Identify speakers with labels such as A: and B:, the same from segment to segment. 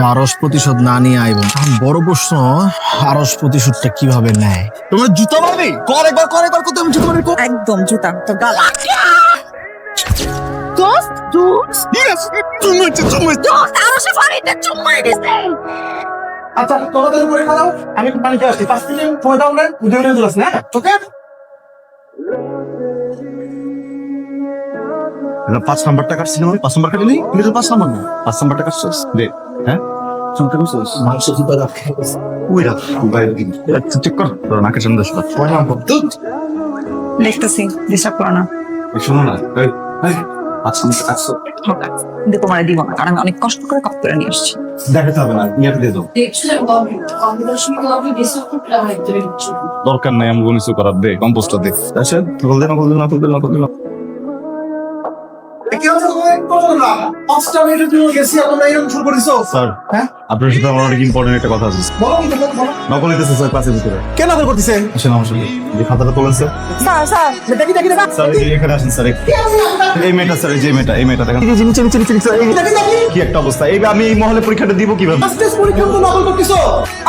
A: আরস প্রতিশোধ না নিয়ে আইব। বড় প্রশ্ন আরস প্রতিশোধটা কীভাবে নেয়? তোমরা জুতা মারবি কর একবার কর একবার কত আমি জুতা মারবি
B: একদম জুতা তোর গাল দোস্ত দোস্ত।
A: Yes! চুমুচ্ছে, চুমুচ্ছে।
B: দোস্ত আরও সে ফারিটা চুম্মাই দিছে
C: আচ্ছা তোমাদের উপরে খাওয়া আমি পানি খেয়ে আসছি। পাঁচ মিনিট সময় দাও না হ্যাঁ? ওকে
D: এটা পাঁচ নাম্বারটা কাটছি না পাঁচ নাম্বার কাটলি কিন্তু পাঁচ নাম্বার না। পাঁচ নাম্বারটা কাটছিস দে। হ্যাঁ? চুলটা করছিস।
C: মাংস জুতা দাও
D: ওই রাখ বাইরে দিন চেক কর। তোর নাকের সামনে আসবা
C: ছয় নম্বর দুধ
B: দেখতেছি ডিস্টার্ব করো না।
D: শোনো না
B: কিন্তু তোমার দিব না কারণ আমি অনেক কষ্ট করে কপ করে নিয়ে আসছি
D: দেখাতে হবে না দিয়ে দাও। দরকার নাই আমি কিছু করার দে কম্পোস্টটা দে। আচ্ছা দে নকল দে নকল দে
C: কি হচ্ছে তোমার কত না। পাঁচটা মিনিটের জন্য গেছি এখন এরকম শুরু করেছ?
D: স্যার
C: হ্যাঁ?
D: আপনার সাথে আমার অনেক ইম্পর্টেন্ট একটা কথা আছে।
C: বলো কিন্তু বলো, বলো।
D: নকল নিতেছে স্যার ক্লাসের ভিতরে।
C: কেন আদর করতেছে?
D: আসেন আমার সাথে। যে খাতাটা তোলেন স্যার।
B: Sir sir.
C: দেখি দেখি দেখি।
D: স্যার এই এখানে আসেন স্যার এই মেয়েটা স্যার এই যে মেয়েটা এই মেয়েটা দেখেন।
C: নিচে নিচে নিচে নিচে দেখি দেখি।
D: কি একটা অবস্থা। এই আমি এই মহলে পরীক্ষাটা দিব কীভাবে?
C: ফার্স্ট টেস্ট পরীক্ষা তো নকল করতেছো।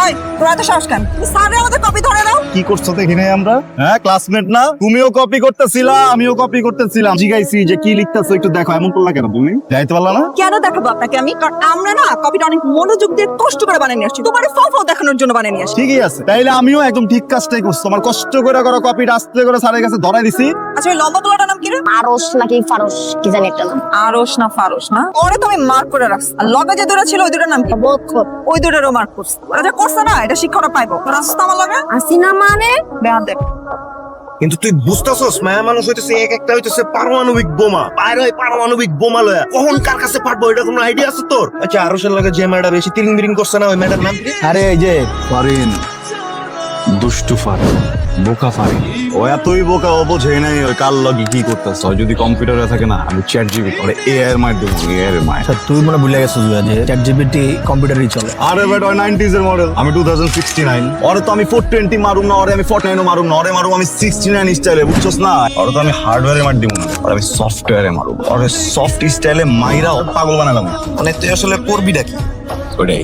B: ওই তোরা এত সাহস কেন? তুমি স্যারের আমাদের কপি ধরে নাও
D: কি করছ দেখি এখানে আমরা? হ্যাঁ ক্লাসমেট না? তুমিও কপি করতেছিলা আমিও কপি করতেছিলাম। জিগাইছি যে কি লিখতেছো একটু দেখো এমন করলা কেন তুমি? যাইতে পারলা না?
B: কেন দেখাবো আপনাকে আমি? কারণ আমরা না কপিটা অনেক মনোযোগ দিয়ে কষ্ট করে বানিয়ে নিয়ে আসছি। তোমার ফাও দেখানোর জন্য বানিয়ে নিয়ে আসছি।
D: ঠিকই আছে। তাইলে আমিও একদম ঠিক কাজটাই করছি। তোমার কষ্ট করে করা কপিটা আস্তে করে স্যারের কাছে ধরাই দিছি।
B: আচ্ছা লম্বা রে
E: আরস নাকি ফারস কি জানি একটা নাম।
B: আরস না ফারস না? ওরে তুমি মার্ক করে রাখছ। আর লগে যে দুটো ছিল ওই দুটোর নাম কি?
E: বক্ষর
B: ওই দুটোরও মার্ক করছে। ওরা যা করছে না এটা শিক্ষাটা পাইবো। রাস্তা আমার লগে?
E: আসিনা মানে?
B: দেখ।
F: কিন্তু তুই বুঝতেছস মায়া মানুষ হইতেছে এক একটা হইতেছে পারমাণবিক বোমা। বাইরে হয় পারমাণবিক বোমা লয়া। কখন কার কাছে পারব এটা কোনো আইডিয়া আছে তোর? আচ্ছা আরশের লাগে যে মেয়েটা বেশি তিরিং বিরিং করছে না ওই মেয়েটার নাম
A: আরে এই যে
D: ফারিন। দুষ্টু ফারিন। বোকা ফারিন ও এতই বোকা ও বোঝে নাই ওই কাল লগে কি করতেছ। যদি কম্পিউটারে থাকে না আমি চ্যাট জিবি করে এ এর মার দেবো এ এর মাই
A: আচ্ছা তুই মনে ভুলে গেছিস যে চ্যাট জিপিটি কম্পিউটারই চলে।
D: আরে বেটা ওই নাইনটিজ এর মডেল আমি টু থাউজেন্ড সিক্সটি নাইন ওরে তো আমি ফোর টোয়েন্টি মারুম না ওরে আমি ফোর নাইনও মারুম না ওরে মারুম আমি সিক্সটি নাইন স্টাইলে বুঝছস না? ওরে তো আমি হার্ডওয়্যারে মার দিব না ওরে আমি সফটওয়্যারে মারুম। ওরে সফট স্টাইলে মাইরা ও পাগল বানালাম।
F: মানে তুই আসলে করবিটা কি?
D: ওটাই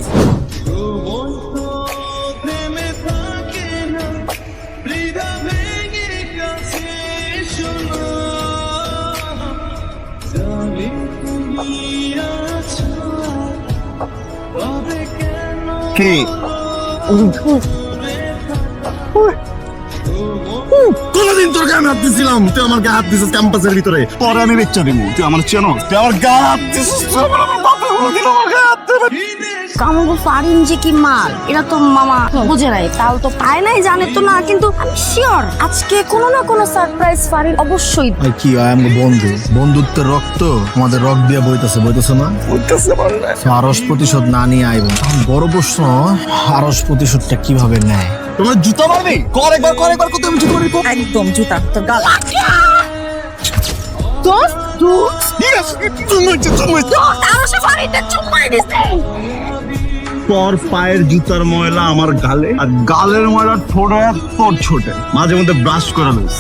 F: কি
D: কোনদিন তোর গায়ে হাত দিছিলাম তুই আমার গায়ে হাত দিছিস ক্যাম্পাসের ভিতরে পরে আমি বেচ্চা দিব তুই আমার চেনো তুই আমার গায়ে হাত দিছিস আমার
E: কামগো ফারিন যে কি মাল? এটা তো মামা বুঝে নাই তাও তো পায় নাই জানে তো না কিন্তু আমি শিওর আজকে কোনো না কোনো সারপ্রাইজ ফারিন অবশ্যই।
A: ভাই কি হয় আমার বন্ধু। বন্ধুত্বের রক্ত আমাদের রক দিয়ে বইতেছে বইতেছে না? আরস প্রতিশোধ না নিয়ে আইব। বড় প্রশ্ন আরস প্রতিশোধটা কীভাবে নেয়? তোমরা জুতা মারবি? কর একবার কর একবার কত আমি জুতা মারবি
B: একদম জুতা তোর গাল। দোস্ত দোস্ত। দোস্ত দিছে।
D: তোর পায়ের জুতার ময়লা আমার গালে আর গালের ময়লা ঠোঁটে তোর ছোটে মাঝে মধ্যে ব্রাশ করে লইস।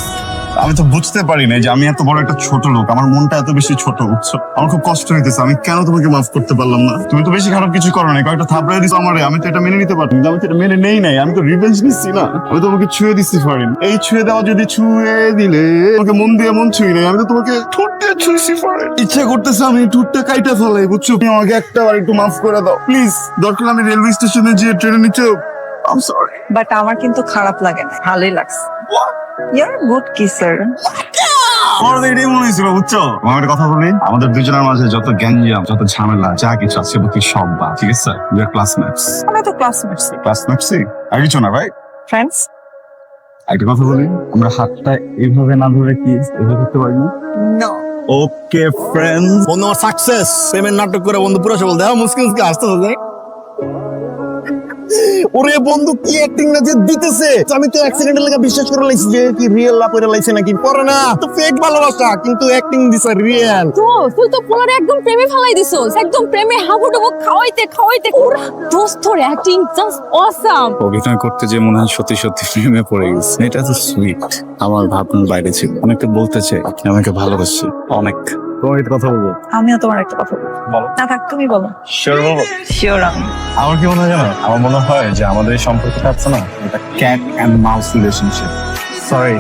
D: আমি তো বুঝতে পারি না যে আমি এত বড় একটা ছোট লোক। আমার মনটা এত বেশি ছোট, বুঝছ? আমার খুব কষ্ট হইতেছে, আমি কেন তোমাকে মাফ করতে পারলাম না? তুমি তো বেশি খারাপ কিছু করো না কয়েকটা থাপড়াই দিছো আমারে, আমি তো এটা মেনে নিতে পারি আমি তো এটা মেনে নেই নাই, আমি তো রিভেঞ্জ নিচ্ছি না। আমি তোমাকে ছুঁয়ে দিচ্ছি, ফারিন। এই ছুঁয়ে দেওয়া যদি ছুঁয়ে দিলে, তোমাকে মন দিয়ে মন ছুঁই নাই, আমি তো তোমাকে ঠোঁট ইচ্ছে করতেছে আমি ঠোঁটটা কাইটা ফেলাই বুঝছ? তুমি আমাকে একটা বার একটু মাফ করে দাও প্লিজ দরকার আমি রেলওয়ে স্টেশনে যে ট্রেনে নিচে আম সরি
B: বাট আমার কিন্তু খারাপ লাগে না ভালোই লাগছে। ইয়ার গুড কিসার
D: আমার এটাই মনে হয়েছিল বুঝছ? আমার কথা বলি আমাদের দুজনের মাঝে যত গ্যাঞ্জাম যত ঝামেলা যা কিছু আছে বাকি সব বা ঠিক আছে? উই আর ক্লাসমেটস
B: আমরা তো ক্লাসমেটস
D: ক্লাসমেটসই আর কিছু না ভাই?
B: ফ্রেন্ডস
D: একটা কথা বলি আমরা হাতটা এইভাবে না ধরে কি এভাবে করতে পারি? না
B: নো
D: ওকে ফ্রেন্ডস
A: আমার সাকসেস পেমেন্ট নাটক করে বন্ধু পুরো সবল দেখো মুসকিল মুসকিল আসতে হবে
F: ওরে বন্ধু কি অ্যাক্টিং না যে দিতেছে? আমি তো এক সেকেন্ডের লাগা বিশ্বাস করে লাইছি যে কি রিয়েল লাভ করে লাইছে নাকি? পরে না। তো ফেক ভালোবাসা কিন্তু অ্যাক্টিং দিছে রিয়েল
E: তো তুই তো পোলারে একদম প্রেমে ফেলাই দিছস। একদম প্রেমে হাবুডুবু খাওয়াইতে খাওয়াইতে। পুরা দোস্ত তোর অ্যাক্টিং জাস্ট অসাম
G: অভিনয় করতে যে মনে হয় সত্যি সত্যি প্রেমে পড়ে গেছে। এটা তো সুইট আমার ভাবনার বাইরে ছিল। অনেকটা বলতে চাই আপনি আমাকে ভালোবাসি অনেক। তোমার সাথে কথা বলব।
B: আমিও তোমার একটা কথা বলব।
G: বলো।
B: না থাক তুমি বলো।
G: শিওর বলব
B: শিওর আমি।
G: আমার কি মনে হয় জানো? আমার মনে হয় যে আমাদের এই সম্পর্কটা আছে না এটা cat and mouse relationship sorry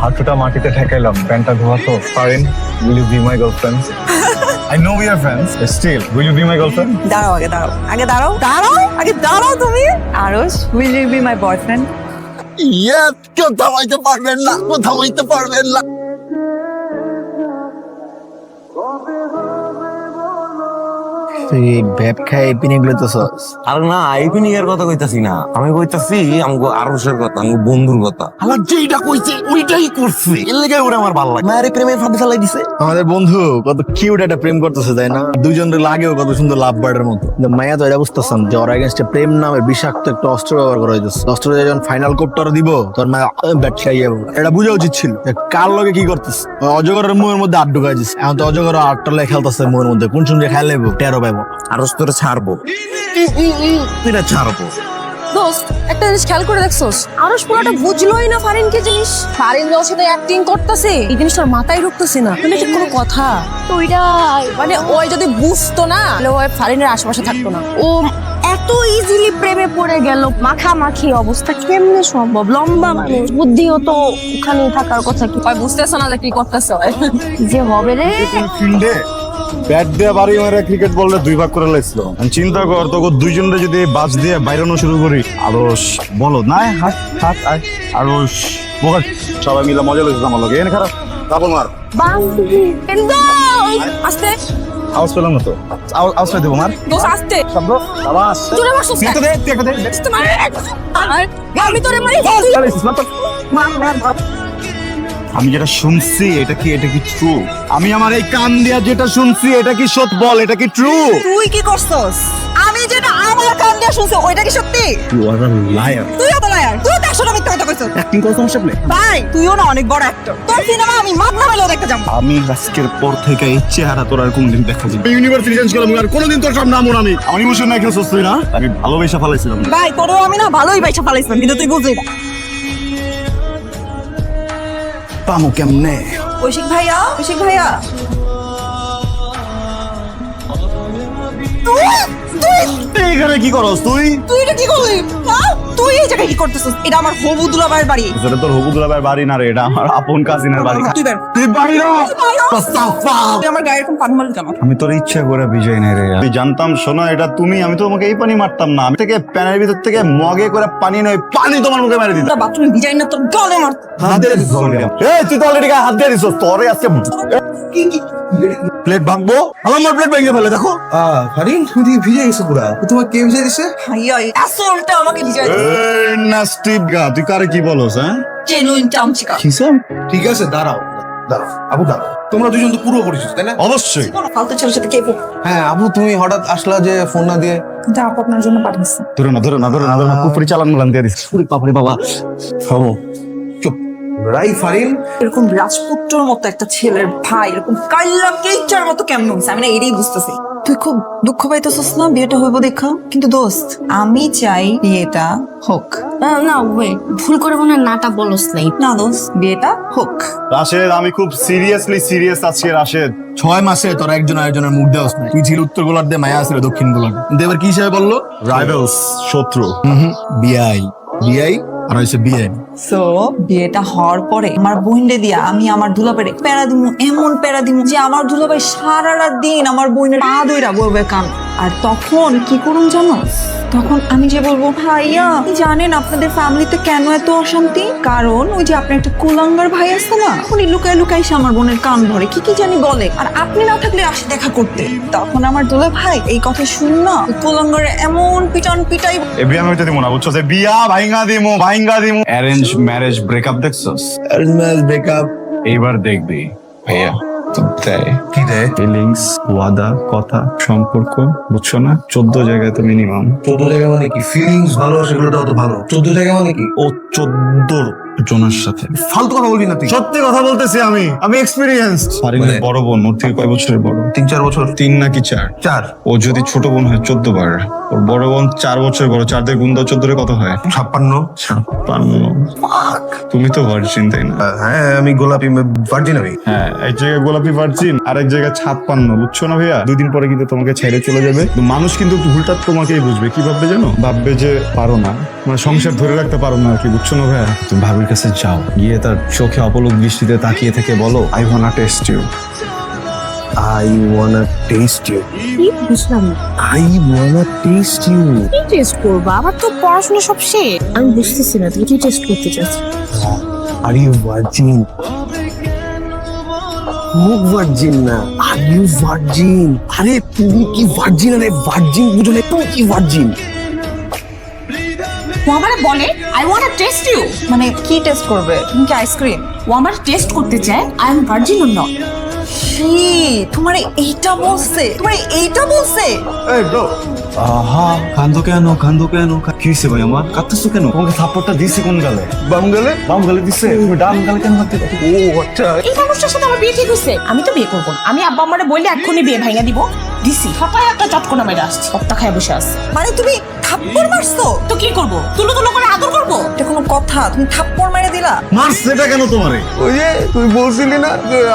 G: হাঁটুটা মাটিতে ঠেকাইলাম প্যান্টটা ধোয়া তো পারেন will you be my girlfriend I know we are friends still will you be my girlfriend
B: দাঁড়াও আগে দাঁড়াও। আগে দাঁড়াও দাঁড়াও আগে দাঁড়াও তুমি। আরস will you be my boyfriend
A: yes কেউ থামাইতে পারবেন না কেউ থামাইতে পারবেন না। তুই ভ্যাপ খাই পিনে গুলোতেছস
F: আর না আইপিনিং এর কথা কইতাছি না। আমি কইতাছি আমগো আরশের কথা আমগো বন্ধুর কথা। আমার যেইটা কইছে ওইটাই করছে। এর লেগে ওরে আমার ভালো লাগে মায়ের প্রেমের ফাঁদে চালাই দিছে।
A: আমাদের বন্ধু কত কিউট একটা প্রেম করতেছে তাই না? দুজনের লাগেও কত সুন্দর লাভ বার্ডের মতো। মায়া তো এটা বুঝতেছেন যে ওর এগেনস্টে প্রেম নামের বিষাক্ত একটা অস্ত্র ব্যবহার করা হইতেছে। অস্ত্র যখন ফাইনাল কোপটার দিব তোর মায়া ব্যাট খাই যাব এটা বুঝা উচিত ছিল কার লগে কি করতেছে। অজগরের মুখের মধ্যে আট ঢুকাই দিচ্ছে এখন তো অজগর আটটা লেগে খেলতেছে মুখের মধ্যে। কোন শুনছে খেলে লেবো টেরো পাইবো।
F: আরশ তোরে ছাড়বো। তুই না ছাড়বো।
E: দোস্ত একটা জিনিস খেয়াল করে দেখছোস আরস পুরোটা বুঝলোই না ফারিন কি জিনিস? ফারিন ওর সাথে অ্যাক্টিং করতেছে। এই জিনিসটার মাথায় ঢুকতেছে না মানে এটা কোনো কথা? তো এটা মানে ওই যদি বুঝতো না তাহলে ওই ফারিনের আশেপাশে থাকতো না। ও এত ইজিলি প্রেমে পড়ে গেল মাখামাখি অবস্থা কেমনে সম্ভব? লম্বা মানুষ বুদ্ধিও তো ওখানে থাকার কথা কি? হয় বুঝতেছে না যে কি করতেছে যে হবে রে।
D: ফিল্ডে ব্যাট দিয়ে বাড়ি মারা ক্রিকেট বললে দুই ভাগ করে লাগছিল আমি চিন্তা কর তোকে দুইজনে যদি বাজ দিয়ে বাইরানো শুরু করি আরস বলো না হাত হাত আয় বোকা সবাই মিলে মজা লইছিস আমার লগে এনে খারাপ তারপর মার।
E: আস্তে।
D: আওয়াজ পেলাম না তো। আওয়াজ পেয়ে দেবো মার।
E: দোষ আস্তে।
D: শব্দ? আওয়াজ।
E: মারছিস
D: তুই একটা দে তুই একটা দে।
E: আমি তোরে মারি।
D: আমি যেটা শুনছি এটা কি এটা কি ট্রু আমি আমার এই কান দিয়া যেটা শুনছি এটা কি সত্য বল এটা কি ট্রু
B: তুই কি করছস? আমি যেটা আমার কান দিয়ে শুনছি ওইটা কি সত্যি?
D: ইউ আর আ লায়ার
B: তুইও তো লায়ার তুই তো একশো মিথ্যা কথা কইছস।
D: অ্যাক্টিং করতে সমস্যা নেই
B: ভাই তুইও না অনেক বড় অ্যাক্টর তোর সিনেমা আমি মাগনা মেলেও দেখতে যাব।
D: আমি আজকের পর থেকে এই চেহারা তোর আর কোনদিন দেখা যাবে ইউনিভার্সিটি চেঞ্জ করলাম আর কোনোদিন তোর সব নাম আমি। আমি ইমোশন না খেলছিস তুই না? আমি ভালোবেসে ফেলাইছিলাম।
B: ভাই তোরও আমি না ভালোই বাইসা ফালাইছিলাম কিন্তু তুই বুঝলি না।
A: পামু কেমনে?
B: কৌশিক ভাইয়া কৌশিক ভাইয়া। তুই? তুই?
D: এখানে কি করস তুই?
B: তুই এটা কি করলি? হ্যাঁ? তুই এই জায়গায় কি করতেছিস? এটা আমার হবু দুলাভাইয়ের বাড়ি।
D: সেটা তোর হবু দুলাভাইয়ের বাড়ি না রে এটা আমার আপন কাজিনের বাড়ি।
B: তুই বের।
D: তুই বাইরে
B: তুই আমার গায়ের কোন পানি মারলি কেন?
D: আমি তোর ইচ্ছা করে বিজয় নাই রে। আমি জানতাম শোনা এটা তুমি আমি তো তোমাকে এই পানি মারতাম না। আমি থেকে প্যানের ভিতর থেকে মগে করে পানি নয় পানি তোমার মুখে মেরে দিতাম।
B: বাথরুমে ডিজাইন না তোর গলে মার
D: হাত দিয়ে দিছিস এই তুই তো অলরেডি হাত দিয়ে দিছিস তোরে আজকে প্লেট ভাঙবো? আমার প্লেট ভেঙে ফেলে দেখো।
C: ফারিন তুমি ভিজে গেছো পুরা। তোমার কে ভিজে দিছে?
B: ভাইয়া আসলটা আমাকে ডিজাইন
D: নাস্টি গা তুই কারে কি হ্যাঁ?
B: জেনুইন চামচিকা।
C: ঠিক আছে দাঁড়াও দাঁড়াও আবু দাঁড়াও। তোমরা দুজন তো পুরো পরিচিত তাই না?
D: অবশ্যই।
B: ফালতু ছেলের সাথে কে
C: হ্যাঁ আবু তুমি হঠাৎ আসলা যে ফোন না দিয়ে।
B: যা আপু আপনার জন্য পাঠিয়েছে।
D: ধরে না ধরে না ধরে না ধরে না কুপুরি চালান মালান দিয়ে বাপরে বাবা।
C: থামো রাই ফারিন।
B: এরকম রাজপুত্রর মতো একটা ছেলের ভাই এরকম কাল্লা কেচার মতো কেমন হচ্ছে? আমি না এটাই বুঝতেছি। তুই খুব দুঃখ পাইতেছিস না বিয়েটা হইব দেখা? কিন্তু দোস্ত আমি চাই বিয়েটা হোক।
E: না না ওয়েট ভুল করে মনে হয় নাটা বলস নাই।
B: না দোস্ত বিয়েটা হোক।
D: রাশেদ আমি খুব সিরিয়াসলি সিরিয়াস আছি রাশেদ।
A: ছয় মাসে তোরা একজন আরেকজনের মুখ দেওয়াস না তুই ছিল উত্তর গোলার দিয়ে মায়া ছিল দক্ষিণ গোলার কিন্তু এবার কি হিসাবে বলল?
D: রাইভেলস শত্রু।
A: বিআই। বিআই? আর হয়েছে বিয়ে।
B: সো বিয়েটা হওয়ার পরে আমার বইনে দিয়া আমি আমার দুলাভাইরে প্যারা দিমু, এমন প্যারা দিমু যে আমার দুলাভাই সারা রাত দিন আমার বোনের পা ধইরা বলবে কান। আর তখন কি করুন জানো? তখন আমি যে বলব ভাইয়া জানেন আপনাদের ফ্যামিলিতে কেন এত অশান্তি? কারণ ওই যে আপনার একটা কুলাঙ্গার ভাই আছে না উনি লুকায় লুকায় এসে আমার বোনের কান ধরে কি কি জানি বলে। আর আপনি না থাকলে আসে দেখা করতে। তখন আমার দুলা ভাই এই কথা শুন না কুলাঙ্গারে এমন পিটান পিটাই
D: এ বিয়া আমি দিব না বুঝছ? যে বিয়া ভাইঙ্গা দিমু ভাইঙ্গা দিমু। অ্যারেঞ্জ ম্যারেজ ব্রেকআপ দেখছস?
A: অ্যারেঞ্জ ম্যারেজ ব্রেকআপ
G: এইবার দেখবি ভাইয়া। দেয়।
C: কি রে
G: ফিলিংস ওয়াদা কথা সম্পর্ক বুঝছ না চোদ্দ জায়গায় তো মিনিমাম
F: চোদ্দ জায়গা মানে কি? ফিলিংস ভালোবাসা এগুলো তো ভালো। চোদ্দ জায়গা মানে কি?
D: ও চোদ্দ জনের সাথে।
F: ফালতু কথা বলবি না তুই।
D: সত্যি কথা বলতেছি আমি। আমি এক্সপিরিয়েন্স ফারিনের
F: মানে-
D: বড় বোন ওর থেকে কয় বছরের বড়?
F: তিন চার বছর?
D: তিন নাকি চার?
F: চার।
D: ও যদি ছোট বোন হয় চোদ্দ বার ওর বড় বোন চার বছর বড় চার দিয়ে গুণ দাও চোদ্দ কত হয়।
F: ছাপ্পান্ন?
D: ছাপ্পান্ন? তুমি তো ভার্জিন তাই না?
F: হ্যাঁ আমি গোলাপি ভার্জিন আমি
D: হ্যাঁ এক জায়গায় গোলাপি ভার্জিন আর এক জায়গায় ছাপ্পান্ন। বুঝছ না ভাইয়া? দুই দিন পরে কিন্তু তোমাকে ছেড়ে চলে যাবে। মানুষ কিন্তু ভুলটা তোমাকেই বুঝবে। কি ভাববে জানো? ভাববে যে পারো না। মানে সংসার ধরে রাখতে পারো না আর কি বুঝছ না ভাইয়া?
G: তুমি ভাবির কাছে যাও। গিয়ে তার চোখে অপলক দৃষ্টিতে তাকিয়ে থেকে বলো I wanna test you
F: I wanna test you
E: কি? বুঝলাম না।
F: আই ওয়ানা টেস্ট ইউ
E: কি টেস্ট করব? আমার তো পড়াশোনা সব শেষ। আমি বুঝতেছি না তুমি কি টেস্ট করতে চাচ্ছ?
F: আর ইউ ভার্জিন মুখ ভার্জিন না। আর ইউ ভার্জিন আরে তুমি কি ভার্জিন আরে ভার্জিন বুঝো না তুমি কি ভার্জিন
H: ও আমারে বলে আই ওয়ান্ট টেস্ট ইউ
B: মানে কি টেস্ট করবে? তুমি কি আইসক্রিম
H: ও আমার টেস্ট করতে চায় I am virgin or not
B: কি তোমার এইটা বলছে তোমার এইটা বলছে।
G: এই ব্রো আহা কান্দো কেন কান্দো কেন? কি হয়েছে ভাই আমার? কাঁদতেছো কেন? তোমাকে থাপ্পড়টা দিছে কোন গালে?
F: বাম গেলে
G: বাম গালে দিছে? তুমি ডান গালে কেন কাঁদতে
F: ও আচ্ছা।
H: এই মানুষটার সাথে আমার বিয়ে ঠিক হয়েছে আমি তো বিয়ে করব না। আমি আব্বা আমারে বললে এক্ষুনি বিয়ে ভাঙা দিব। দিছি। হঠাৎ একটা চটকনা মেরে আসছি কপ্তা খায় বসে আসছে
B: মানে তুমি থাপ্পড় মারছো?
H: তো কি করব? তুলো তুলো করে আদর করব?
B: এটা কোনো কথা তুমি থাপ্পড় মেরে দিলা?
D: মার্স এটা কেন তোমারে?
F: ওই যে তুই বলছিলি না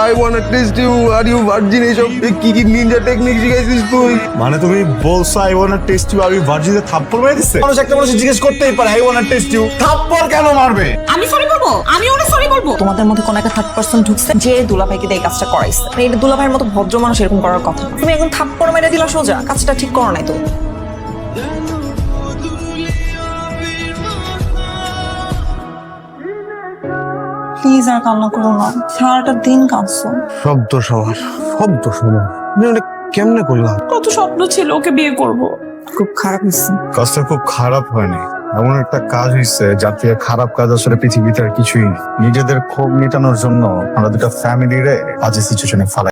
F: I want test you are you virgin এইসব কি কি নিনজা টেকনিক শিখাইছিস তুই?
D: মানে তুমি বলছো আই ওয়ান্ট টেস্ট ইউ আমি ভার্জিনে থাপ্পড় মেরে দিচ্ছে মানুষ একটা মানুষ জিজ্ঞেস করতেই পারে আই ওয়ান্ট টেস্ট ইউ থাপ্পড় কেন মারবে?
H: আমি সরি বলব আমি ওরা সরি বলব
B: তোমাদের মধ্যে কোনো একটা থার্ড পার্সন ঢুকছে যে দুলাভাইকে দিয়ে এই কাজটা করাইছে। মানে এটা দুলাভাইয়ের মতো ভদ্র মানুষ এরকম করার কথা তুমি এখন থাপ্পড় মেরে দিলা সোজা কাজটা ঠিক করো নাই তুমি প্লিজ আর কান্না করো না। সারাটা দিন কাঁদছো।
F: শব্দ সবার শব্দ সবার আমি কেমনে করলাম?
H: কত স্বপ্ন ছিল ওকে বিয়ে করব।
B: খুব খারাপ হয়েছে।
D: কাজটা খুব খারাপ হয়নি। এমন একটা কাজ হয়েছে যাতে থেকে খারাপ কাজ আসলে পৃথিবীতে আর কিছুই নেই। নিজেদের ক্ষোভ মেটানোর জন্য আমরা দুটা ফ্যামিলিরে আজ সিচুয়েশনে ফালাই